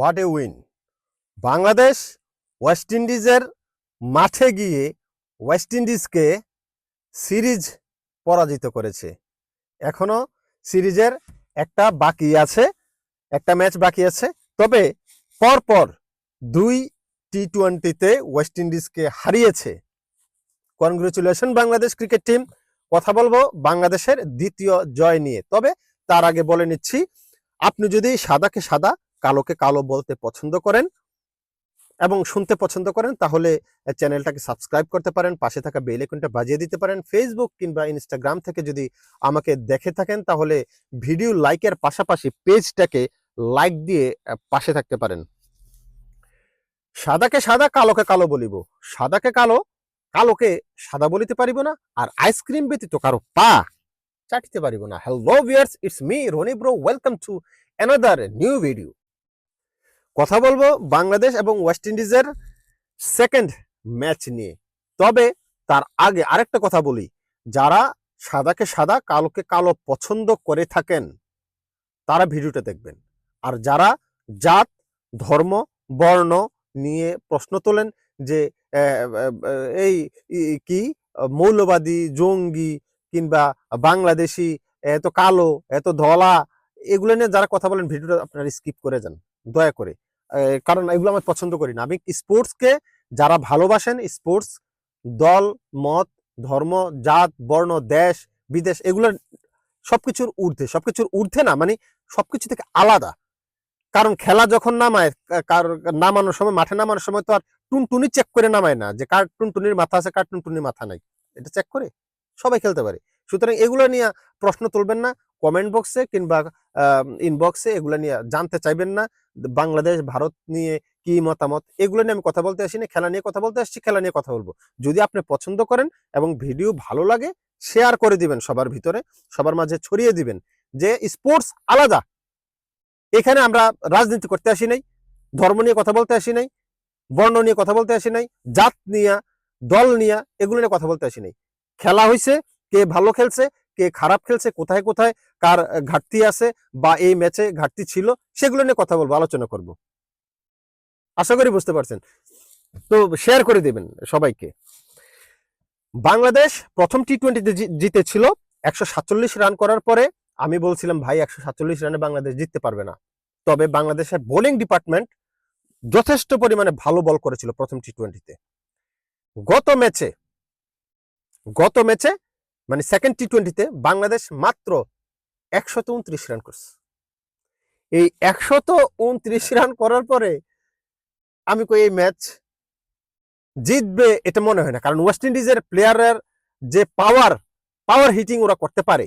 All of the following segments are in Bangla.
What a win Bangladesh west ইন্ডিজের মাঠে গিয়ে ওয়েস্ট ইন্ডিজকে সিরিজ পরাজিত করেছে। এখনও সিরিজের একটা বাকি আছে, একটা ম্যাচ বাকি আছে। তবে পরপর দুই টি টোয়েন্টিতে ওয়েস্ট ইন্ডিজকে হারিয়েছে। কনগ্রেচুলেশন বাংলাদেশ ক্রিকেট টিম কথা বলব বাংলাদেশের দ্বিতীয় জয় নিয়ে। তবে তার আগে বলে নিচ্ছি, আপনি যদি সাদাকে সাদা কালোকে কালো বলতে পছন্দ করেন এবং শুনতে পছন্দ করেন, তাহলে চ্যানেলটাকে সাবস্ক্রাইব করতে পারেন, পাশে থাকা বেল আইকনটা বাজিয়ে দিতে পারেন। ফেসবুক কিংবা ইনস্টাগ্রাম থেকে যদি আমাকে দেখে থাকেন, তাহলে ভিডিও লাইকের পাশাপাশি পেজটাকে লাইক দিয়ে পাশে থাকতে পারেন। সাদাকে সাদা, কালোকে কালো বলিব। সাদাকে কালো, কালোকে সাদা বলিতে পারিব না, আর আইসক্রিম ব্যতীত কারও পা চাটিতে পারিব না। Hello viewers it's me Rony bro welcome to another new video কথা বলব বাংলাদেশ এবং ওয়েস্ট ইন্ডিজের সেকেন্ড ম্যাচ নিয়ে। তবে তার আগে আরেকটা কথা বলি, যারা সাদাকে সাদা, কালোকে কালো পছন্দ করে থাকেন, তারা ভিডিওটা দেখবেন। আর যারা জাত, ধর্ম, বর্ণ নিয়ে প্রশ্ন তোলেন যে এই কি, মৌলবাদী, জঙ্গি কিংবা বাংলাদেশি এত কালো এত ধলা, এগুলো নিয়ে যারা কথা বলেন, ভিডিওটা আপনারা স্কিপ করে যান। দয়া করে। কারণ এগুলো আমি পছন্দ করি না। আমি স্পোর্টসকে যারা ভালোবাসেন, স্পোর্টস, দল, মত, ধর্ম, জাত, বর্ণ, দেশ, বিদেশ এগুলো সবকিছুর ঊর্ধ্বে। সবকিছুর ঊর্ধ্বে না মানে সবকিছু থেকে আলাদা। কারণ খেলা যখন নামায় কার, নামানোর সময়, মাঠে নামানোর সময় তো আর টুনটুনি চেক করে নামায় না যে কার টুনটুনির মাথা আছে, কার টুনটুনির মাথা নাই। এটা চেক করে সবাই খেলতে পারে। সুতরাং এগুলো নিয়ে প্রশ্ন তুলবেন না কমেন্ট বক্সে কিংবা ইনবক্সে এগুলো নিয়ে জানতে চাইবেন না, বাংলাদেশ, ভারত নিয়ে কি মতামত, এগুলো নিয়ে আমি কথা বলতে আসিনি, খেলা নিয়ে কথা বলতে আসছি, খেলা নিয়ে কথা বলব। যদি আপনি পছন্দ করেন এবং ভিডিও ভালো লাগে শেয়ার করে দিবেন সবার ভিতরে, সবার মাঝে ছড়িয়ে দিবেন যে স্পোর্টস আলাদা। এখানে আমরা রাজনীতি করতে আসি নাই, ধর্ম নিয়ে কথা বলতে আসি নাই, বর্ণ নিয়ে কথা বলতে আসি নাই, জাত নিয়ে, দল নিয়ে এগুলো নিয়ে কথা বলতে আসি নাই। খেলা হয়েছে কে ভালো খেলছে, কে খারাপ খেলছে, কোথায় কোথায়, কার ঘাটতি আছে বা এই ম্যাচে ঘাটতি ছিল, সেগুলো নিয়ে কথা বলব, আলোচনা করব। আশা করি বুঝতে পারছেন। তো শেয়ার করে দেবেন সবাইকে। বাংলাদেশ প্রথম টি টোয়েন্টিতে জিতেছিল, একশো সাতচল্লিশ রান করার পরে আমি বলছিলাম, ভাই, একশো সাতচল্লিশ রানে বাংলাদেশ জিততে পারবে না। তবে বাংলাদেশের বোলিং ডিপার্টমেন্ট যথেষ্ট পরিমাণে ভালো বল করেছিল প্রথম টি টোয়েন্টিতে গত ম্যাচে গত ম্যাচে মানে সেকেন্ড টি টোয়েন্টিতে বাংলাদেশ মাত্র একশত উনত্রিশ রান করছে। এই একশত উনত্রিশ রান করার পরে আমি কই এই ম্যাচ জিতবে এটা মনে হয় না। কারণ ওয়েস্ট ইন্ডিজের প্লেয়ারের যে পাওয়ার পাওয়ার হিটিং ওরা করতে পারে,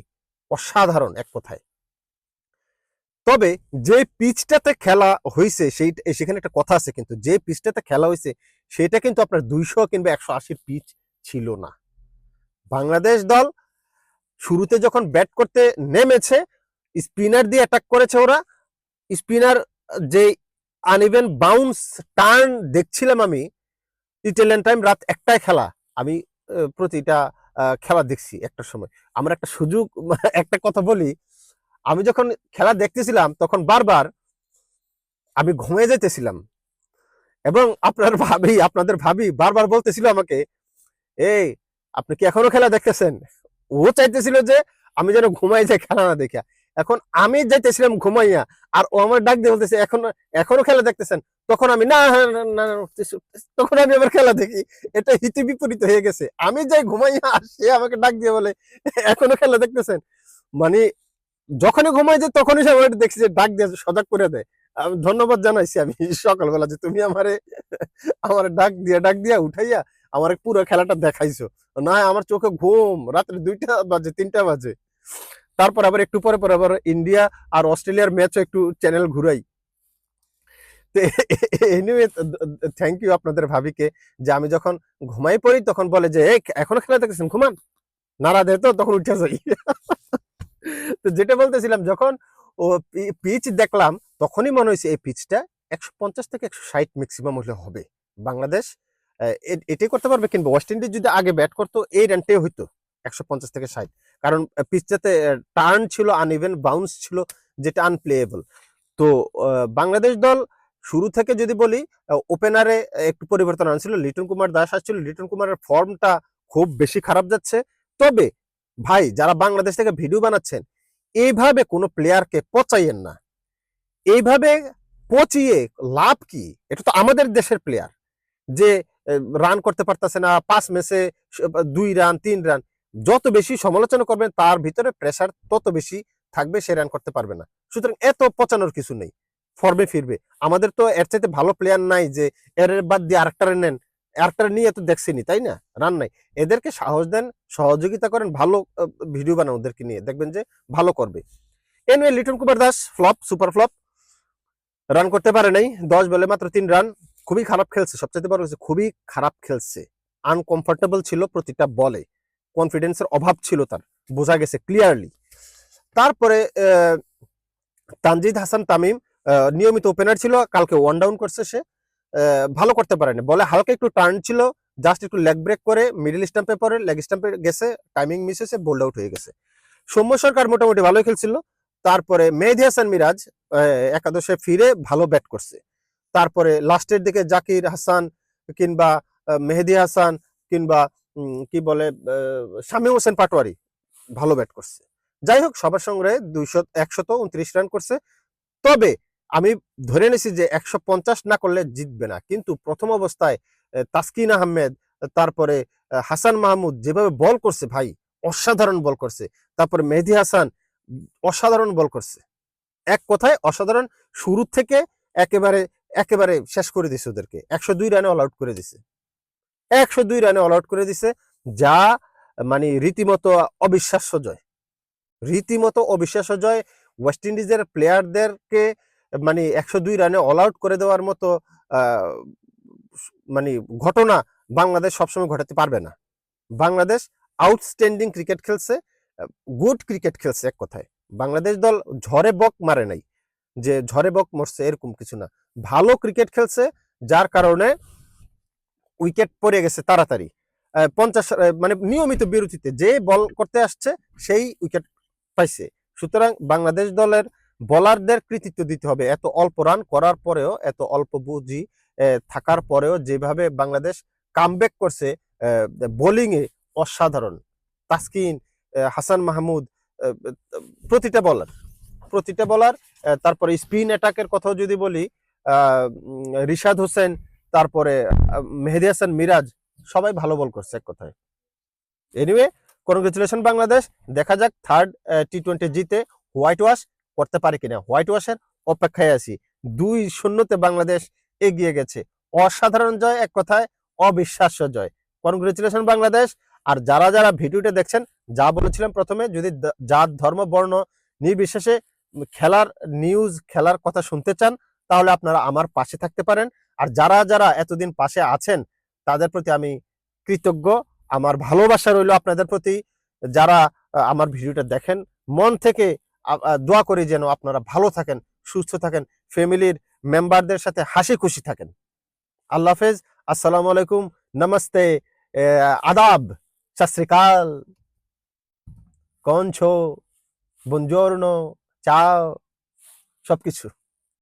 অসাধারণ এক কথায়। তবে যে পিচটাতে খেলা হয়েছে সেই সেখানে একটা কথা আছে কিন্তু, যে পিচটাতে খেলা হয়েছে সেটা কিন্তু আপনার দুইশো কিংবা একশো আশির পিচ ছিল না। বাংলাদেশ দল শুরুতে যখন ব্যাট করতে নেমেছে স্পিনার দিয়ে অ্যাটাক করেছে ওরা। স্পিনার যে আনইভেন বাউন্স টার্ন দেখছিলাম আমি ইটালিয়ান টাইম রাত একটায় খেলা। আমি প্রতিটা খেলা দেখছি একটা সময়। আমার একটা সুযোগ, একটা কথা বলি, আমি যখন খেলা দেখতেছিলাম, তখন বারবার আমি ঘুমিয়ে যেতেছিলাম এবং আপনার ভাবি, আপনাদের ভাবি বারবার বলতেছিল আমাকে, এই আপনি কি এখনও খেলা দেখতেছেন? ও চাইতেছিল যে আমি যেন ঘুমাই যাই খেলা না দেখা এখন আমি যাইতেছিলাম ঘুমাইয়া, আর ও আমার ডাক দিয়ে বলতেছে, এখন, এখনও খেলা দেখতেছেন? তখন আমি, না তখন আমি আবার খেলা দেখি। এটা হিতে বিপরীত হয়ে গেছে। আমি যাই ঘুমাইয়া, আর সে আমাকে ডাক দিয়ে বলে, এখনও খেলা দেখতেছেন? মানে যখনই ঘুমাই যায় তখনই সে আমার দেখছি যে ডাক দিয়ে সজাগ করে দেয়। ধন্যবাদ জানাইছি আমি সকালবেলা যে তুমি আমারে, আমার ডাক দিয়া ডাক দিয়া উঠাইয়া আমার পুরো খেলাটা দেখাইছো। না আমার চোখে ঘুম। রাত্রে দুইটা বাজে তিনটা বাজে। তারপর আবার একটু পরে পরে আবার ইন্ডিয়া আর অস্ট্রেলিয়ার ম্যাচও একটু চ্যানেল ঘুরাই। এনিওয়ে থ্যাংক ইউ আপনাদের ভাবিকে যে আমি যখন ঘুমাই পড়ি তখন বলে যে "এই, এখনও খেলা দেখেছেন ঘুমান। নাড়া দেয় তো তখন উঠে যাই। তো যেটা বলতেছিলাম যখন ও পিচ দেখলাম তখনই মনে হয়েছে এই পিচটা একশো পঞ্চাশ থেকে একশো ষাট ম্যাক্সিমাম হলে হবে। বাংলাদেশ এটাই করতে পারবে কিংবা ওয়েস্ট ইন্ডিজ যদি আগে ব্যাট করতো, এই রানটাই হইতো, একশো পঞ্চাশ থেকে ষাট। কারণ পিচটাতে টার্ন ছিল আনইভেন বাউন্স ছিল, যেটা আনপ্লেয়েবল তো বাংলাদেশ দল শুরু থেকে যদি বলি ওপেনারে একটু পরিবর্তন আনছিল। লিটন কুমার দাস আসছিল, লিটন কুমারের ফর্মটা খুব বেশি খারাপ যাচ্ছে। তবে, ভাই, যারা বাংলাদেশ থেকে ভিডিও বানাচ্ছেন, এইভাবে কোনো প্লেয়ারকে পচাইয়েন না। এইভাবে পচিয়ে লাভ কি? এটা তো আমাদের দেশের প্লেয়ার যে রান করতে পারতেছে না, পাঁচ ম্যাচে দুই রান তিন রান যত বেশি সমালোচনা করবেন, তার ভিতরে প্রেসার তত বেশি থাকবে, সে রান করতে পারবে না। সুতরাং এত পচানোর কিছু নেই ফর্মে ফিরবে। আমাদের তো এর চাইতে ভালো প্লেয়ার নাই যে, এর বাদ দিয়ে আরেকটারে নেন। আরেকটারে নিয়ে তো দেখছিনি তাই না? রান নাই। এদেরকে সাহস দেন, সহযোগিতা করেন, ভালো ভিডিও বানান ওদেরকে নিয়ে। দেখবেন যে ভালো করবে। Anyway Liton Kumar Das flop super flop run করতে পারে নাই, দশ বলে মাত্র তিন রান খুবই খারাপ খেলছে। সবচেয়ে বড় হচ্ছে খুবই খারাপ খেলছে। আনকমফোর্টেবল ছিল প্রতিটা বলে। কনফিডেন্সের অভাব ছিল তার, বোঝা গেছে ক্লিয়ারলি তারপরে তানজিদ হাসান তামিম নিয়মিত ওপেনার ছিল, কালকে ওয়ান ডাউন করছে সে। ভালো করতে পারেনি। বলে হালকা একটু টার্ন ছিল জাস্ট একটু লেগ ব্রেক করে মিডল স্টাম্পে পরে লেগ স্টাম্পে গেছে টাইমিং মিস হয়েছে বোল্ড আউট হয়ে গেছে। সৌম্য সরকার মোটামুটি ভালোই খেলছিল। তারপরে মেহেদি হাসান মিরাজ একাদশে ফিরে ভালো ব্যাট করছে। তারপরে লাস্টের দিকে জাকির হাসান কিংবা মেহেদি হাসান কিংবা কি বলে শামীম হোসেন পাটোয়ারি ভালো ব্যাট করছে। যাই হোক, সবার সংগ্রহে দুইশো একশত উনত্রিশ রান করছে। তবে আমি ধরে নিছি যে একশো পঞ্চাশ না করলে জিতবে না। কিন্তু প্রথম অবস্থায় তাসকিন আহমেদ, তারপরে হাসান মাহমুদ যেভাবে বল করছে ভাই, অসাধারণ বল করছে। তারপরে মেহেদি হাসান, অসাধারণ বল করছে। এক কথায় অসাধারণ, শুরু থেকে একেবারে একেবারে শেষ করে দিছে ওদেরকে। একশো দুই রানে অল আউট করে দিছে। একশো দুই রানে অল আউট করে দিছে, যা মানে রীতিমতো অবিশ্বাস্য জয়। রীতিমতো অবিশ্বাস্য জয় ওয়েস্ট ইন্ডিজের প্লেয়ারদেরকে মানে একশো দুই রানে অল আউট করে দেওয়ার মতো মানে ঘটনা বাংলাদেশ সবসময় ঘটাতে পারবে না। বাংলাদেশ আউটস্ট্যান্ডিং ক্রিকেট খেলছে গুড ক্রিকেট খেলছে এক কথায়। বাংলাদেশ দল ঝড়ে বক মারে নাই, যে ঝড়ে বক মরছে এরকম কিছু না। ভালো ক্রিকেট খেলছে, যার কারণে উইকেট পড়ে গেছে তাড়াতাড়ি। পঞ্চাশ মানে নিয়মিত বিরতিতে যে বল করতে আসছে, সেই উইকেট পাইছে। সুতরাং বাংলাদেশ দলের বলারদের কৃতিত্ব দিতে হবে। এত অল্প রান করার পরেও, এত অল্প বুঝি থাকার পরেও যেভাবে বাংলাদেশ কামব্যাক করছে বোলিং এ অসাধারণ। তাসকিন হাসান মাহমুদ প্রতিটা বলার প্রতিটা বলার তারপরে স্পিন অ্যাটাকের কথাও যদি বলি রিশাদ হোসেন, তারপরে মেহেদি হাসান মিরাজ, সবাই ভালো বল করছে এক কথায়। Anyway congratulation Bangladesh. দেখা যাক থার্ড টি টোয়েন্টি জিতে হোয়াইট ওয়াশ করতে পারে কিনা। হোয়াইট ওয়াশের অপেক্ষায় আছি। দুই শূন্যতে বাংলাদেশ এগিয়ে গেছে। অসাধারণ জয় এক কথায়, অবিশ্বাস্য জয়। কনগ্রেচুলেশন বাংলাদেশ। আর যারা যারা ভিডিওটা দেখছেন, যা বলেছিলাম প্রথমে, যদি জাত, ধর্ম, বর্ণ নির্বিশেষে খেলার নিউজ খেলার কথা শুনতে চান তাহলে আপনারা আমার পাশে থাকতে পারেন। আর যারা যারা এতদিন পাশে আছেন, তাদের প্রতি আমি কৃতজ্ঞ। আমার ভালোবাসা রইল আপনাদের প্রতি। যারা আমার ভিডিওটা দেখেন, মন থেকে দোয়া করি যেন আপনারা ভালো থাকেন, সুস্থ থাকেন, ফ্যামিলির মেম্বারদের সাথে হাসি খুশি থাকেন। আল্লাহ হাফেজ। আসসালামু আলাইকুম। নমস্তে। আদাব। সত শ্রীকাল কন ছো বঞ্জোর্নো চাও। সবকিছু।